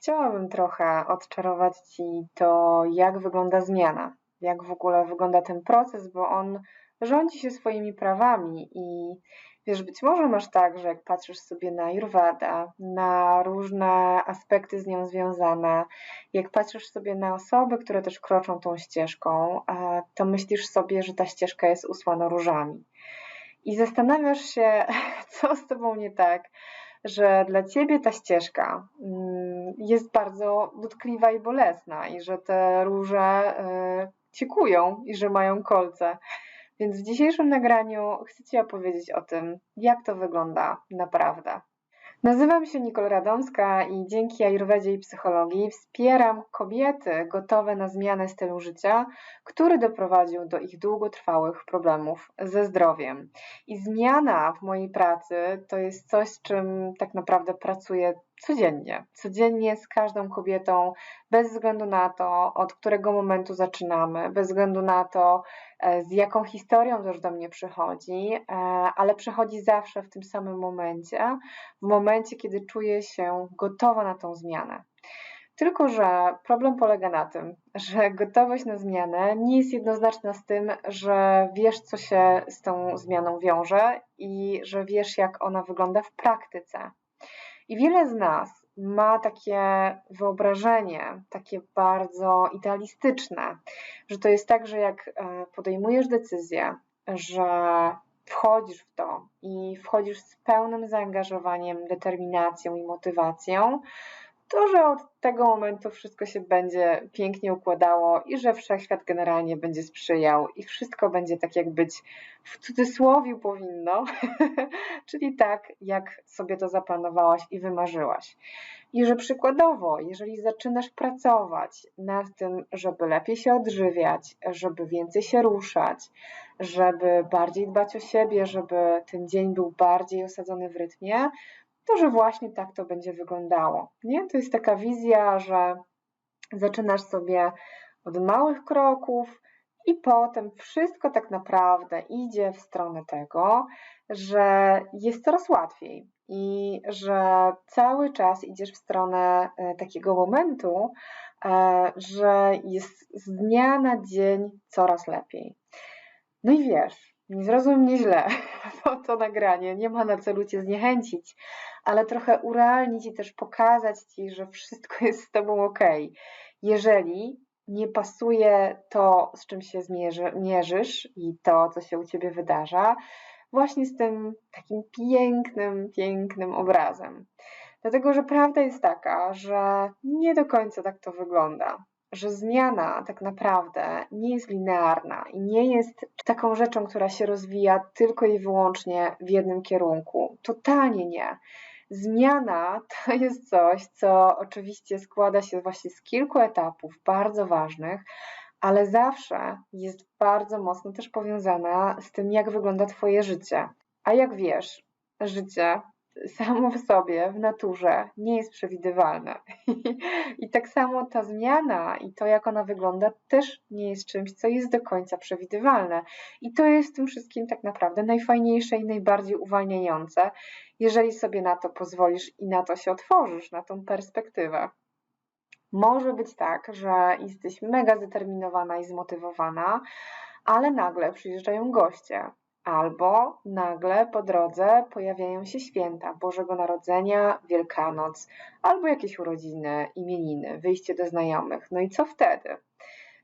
chciałabym trochę odczarować Ci to, jak wygląda zmiana, jak w ogóle wygląda ten proces, bo on rządzi się swoimi prawami i wiesz, być może masz tak, że jak patrzysz sobie na Ayurveda, na różne aspekty z nią związane, jak patrzysz sobie na osoby, które też kroczą tą ścieżką, to myślisz sobie, że ta ścieżka jest usłana różami. I zastanawiasz się, co z tobą nie tak, że dla ciebie ta ścieżka mm, jest bardzo dotkliwa i bolesna, i że te róże y, ciekują i że mają kolce. Więc w dzisiejszym nagraniu chcę Ci opowiedzieć o tym, jak to wygląda naprawdę. Nazywam się Nicole Radomska i dzięki Ayurvedzie i psychologii wspieram kobiety gotowe na zmianę stylu życia, który doprowadził do ich długotrwałych problemów ze zdrowiem. I zmiana w mojej pracy to jest coś, z czym tak naprawdę pracuję codziennie. Codziennie z każdą kobietą, bez względu na to, od którego momentu zaczynamy, bez względu na to, e, z jaką historią też do mnie przychodzi, e, ale przychodzi zawsze w tym samym momencie, w momencie, kiedy czuję się gotowa na tą zmianę. Tylko, że problem polega na tym, że gotowość na zmianę nie jest jednoznaczna z tym, że wiesz, co się z tą zmianą wiąże i że wiesz, jak ona wygląda w praktyce. I wiele z nas ma takie wyobrażenie, takie bardzo idealistyczne, że to jest tak, że jak e, podejmujesz decyzję, że wchodzisz w to i wchodzisz z pełnym zaangażowaniem, determinacją i motywacją, to, że od tego momentu wszystko się będzie pięknie układało i że wszechświat generalnie będzie sprzyjał i wszystko będzie tak, jak być w cudzysłowie powinno, czyli tak, jak sobie to zaplanowałaś i wymarzyłaś. I że przykładowo, jeżeli zaczynasz pracować nad tym, żeby lepiej się odżywiać, żeby więcej się ruszać, żeby bardziej dbać o siebie, żeby ten dzień był bardziej osadzony w rytmie, to że właśnie tak to będzie wyglądało. Nie? To jest taka wizja, że zaczynasz sobie od małych kroków i potem wszystko tak naprawdę idzie w stronę tego, że jest coraz łatwiej i że cały czas idziesz w stronę e, takiego momentu, e, że jest z dnia na dzień coraz lepiej. No i wiesz, nie zrozum mnie źle, bo to nagranie nie ma na celu Cię zniechęcić, ale trochę urealnić i też pokazać Ci, że wszystko jest z Tobą ok. Jeżeli nie pasuje to, z czym się zmierzy, mierzysz i to, co się u Ciebie wydarza, właśnie z tym takim pięknym, pięknym obrazem. Dlatego, że prawda jest taka, że nie do końca tak to wygląda że zmiana tak naprawdę nie jest linearna i nie jest taką rzeczą, która się rozwija tylko i wyłącznie w jednym kierunku. Totalnie nie. Zmiana to jest coś, co oczywiście składa się właśnie z kilku etapów bardzo ważnych, ale zawsze jest bardzo mocno też powiązana z tym, jak wygląda Twoje życie. A jak wiesz, życie samo w sobie, w naturze nie jest przewidywalne. I tak samo ta zmiana i to, jak ona wygląda, też nie jest czymś, co jest do końca przewidywalne. I to jest tym wszystkim tak naprawdę najfajniejsze i najbardziej uwalniające, jeżeli sobie na to pozwolisz i na to się otworzysz, na tą perspektywę. Może być tak, że jesteś mega zdeterminowana i zmotywowana, ale nagle przyjeżdżają goście, Albo nagle po drodze pojawiają się święta Bożego Narodzenia, Wielkanoc, albo jakieś urodziny, imieniny, wyjście do znajomych. No i co wtedy?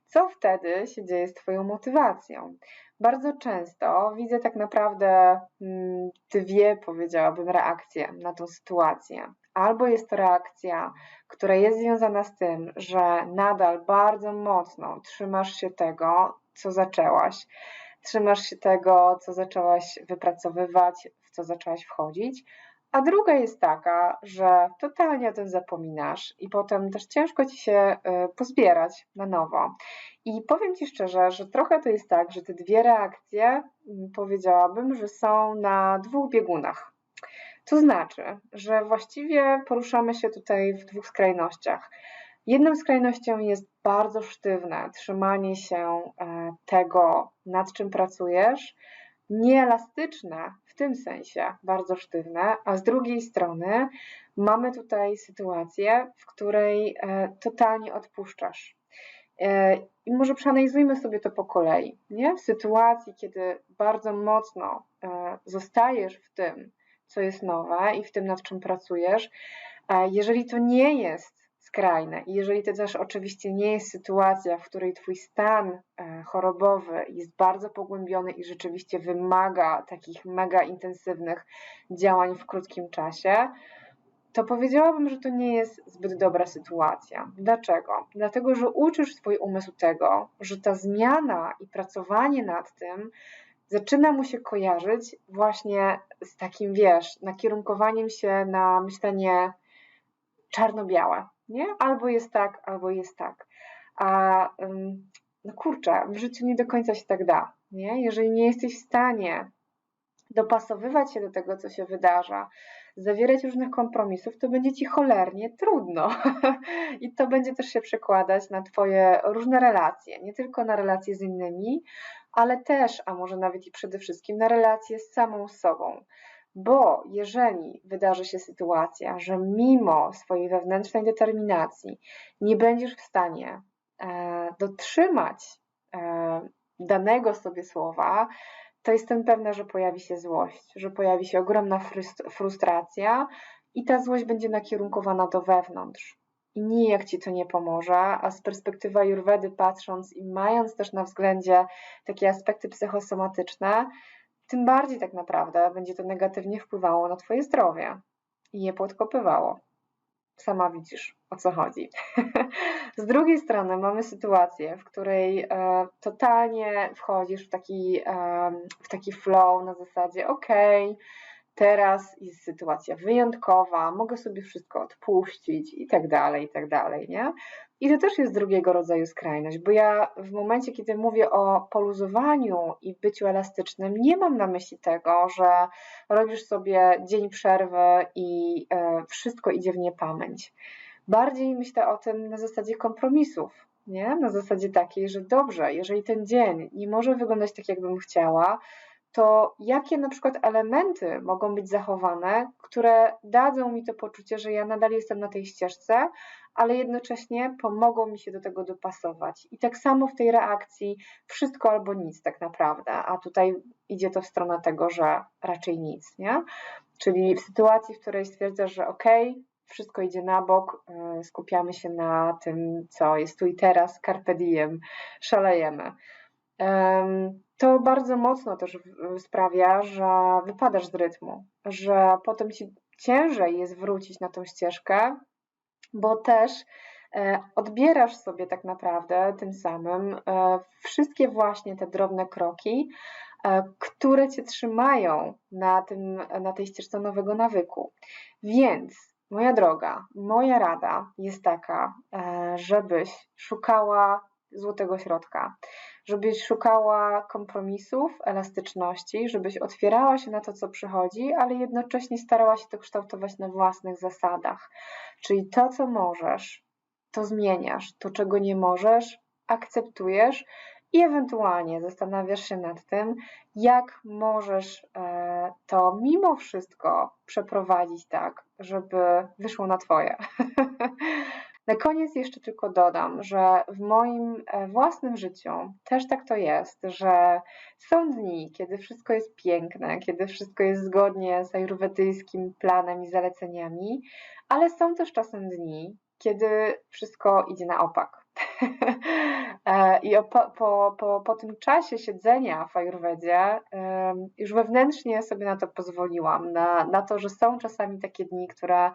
Co wtedy się dzieje z Twoją motywacją? Bardzo często widzę tak naprawdę mm, dwie, powiedziałabym, reakcje na tą sytuację. Albo jest to reakcja, która jest związana z tym, że nadal bardzo mocno trzymasz się tego, co zaczęłaś, trzymasz się tego, co zaczęłaś wypracowywać, w co zaczęłaś wchodzić. A druga jest taka, że totalnie o tym zapominasz i potem też ciężko ci się y, pozbierać na nowo. I powiem ci szczerze, że trochę to jest tak, że te dwie reakcje mm, powiedziałabym, że są na dwóch biegunach. To znaczy, że właściwie poruszamy się tutaj w dwóch skrajnościach. Jedną skrajnością jest bardzo sztywne trzymanie się e, tego, nad czym pracujesz, nieelastyczne w tym sensie, bardzo sztywne, a z drugiej strony mamy tutaj sytuację, w której e, totalnie odpuszczasz. E, I może przeanalizujmy sobie to po kolei. Nie? W sytuacji, kiedy bardzo mocno zostajesz w tym, co jest nowe i w tym, nad czym pracujesz, jeżeli to nie jest skrajne i jeżeli to też oczywiście nie jest sytuacja, w której Twój stan chorobowy jest bardzo pogłębiony i rzeczywiście wymaga takich mega intensywnych działań w krótkim czasie, to powiedziałabym, że to nie jest zbyt dobra sytuacja. Dlaczego? Dlatego, że uczysz swój umysł tego, że ta zmiana i pracowanie nad tym zaczyna mu się kojarzyć właśnie z takim, wiesz, nakierunkowaniem się na myślenie czarno-białe, nie? Albo jest tak, albo jest tak. A no kurczę, w życiu nie do końca się tak da, nie? Jeżeli nie jesteś w stanie dopasowywać się do tego, co się wydarza, zawierać różnych kompromisów, to będzie ci cholernie trudno. I to będzie też się przekładać na Twoje różne relacje, nie tylko na relacje z innymi, ale też, a może nawet i przede wszystkim na relacje z samą sobą. Bo jeżeli wydarzy się sytuacja, że mimo swojej wewnętrznej determinacji nie będziesz w stanie e, dotrzymać e, danego sobie słowa, to jestem pewna, że pojawi się złość, że pojawi się ogromna frustracja i ta złość będzie nakierunkowana do wewnątrz. I nijak ci to nie pomoże, a z perspektywy Ayurvedy patrząc i mając też na względzie takie aspekty psychosomatyczne, tym bardziej tak naprawdę będzie to negatywnie wpływało na Twoje zdrowie i je podkopywało. Sama widzisz, o co chodzi. Z drugiej strony mamy sytuację, w której e, totalnie wchodzisz w taki, e, w taki flow na zasadzie ok, teraz jest sytuacja wyjątkowa, mogę sobie wszystko odpuścić i tak dalej, i tak dalej, nie? I to też jest drugiego rodzaju skrajność, bo ja w momencie, kiedy mówię o poluzowaniu i byciu elastycznym, nie mam na myśli tego, że robisz sobie dzień przerwy i e, wszystko idzie w niepamięć. Bardziej myślę o tym na zasadzie kompromisów, nie? Na zasadzie takiej, że dobrze, jeżeli ten dzień nie może wyglądać tak, jakbym chciała, to jakie na przykład elementy mogą być zachowane, które dadzą mi to poczucie, że ja nadal jestem na tej ścieżce, ale jednocześnie pomogą mi się do tego dopasować. I tak samo w tej reakcji wszystko albo nic tak naprawdę, a tutaj idzie to w stronę tego, że raczej nic, nie? Czyli w sytuacji, w której stwierdzasz, że ok, wszystko idzie na bok, y, skupiamy się na tym, co jest tu i teraz, carpe diem, szalejemy. To bardzo mocno też sprawia, że wypadasz z rytmu, że potem ci ciężej jest wrócić na tą ścieżkę, bo też e, odbierasz sobie tak naprawdę tym samym e, wszystkie właśnie te drobne kroki, e, które cię trzymają na, tym, na tej ścieżce nowego nawyku. Więc, moja droga, moja rada jest taka, żebyś szukała złotego środka, żebyś szukała kompromisów, elastyczności, żebyś otwierała się na to, co przychodzi, ale jednocześnie starała się to kształtować na własnych zasadach. Czyli to, co możesz, to zmieniasz, to, czego nie możesz, akceptujesz i ewentualnie zastanawiasz się nad tym, jak możesz e, to mimo wszystko przeprowadzić tak, żeby wyszło na Twoje. Na koniec jeszcze tylko dodam, że w moim e, własnym życiu też tak to jest, że są dni, kiedy wszystko jest piękne, kiedy wszystko jest zgodnie z ajurwedyjskim planem i zaleceniami, ale są też czasem dni, kiedy wszystko idzie na opak. E, I po, po, po, po tym czasie siedzenia w Ajurwedzie już wewnętrznie sobie na to pozwoliłam, na, na to, że są czasami takie dni, które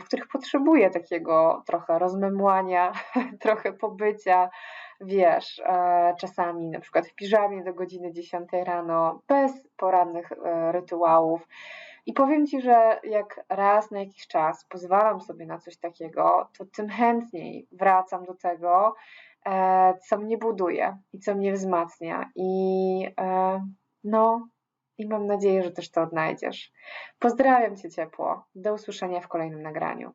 w których potrzebuję takiego trochę rozmemłania, trochę pobycia, wiesz, e, czasami na przykład w piżamie do godziny 10 rano, bez porannych e, rytuałów. I powiem Ci, że jak raz na jakiś czas pozwalam sobie na coś takiego, to tym chętniej wracam do tego, e, co mnie buduje i co mnie wzmacnia. I no, i mam nadzieję, że też to odnajdziesz. Pozdrawiam Cię ciepło. Do usłyszenia w kolejnym nagraniu.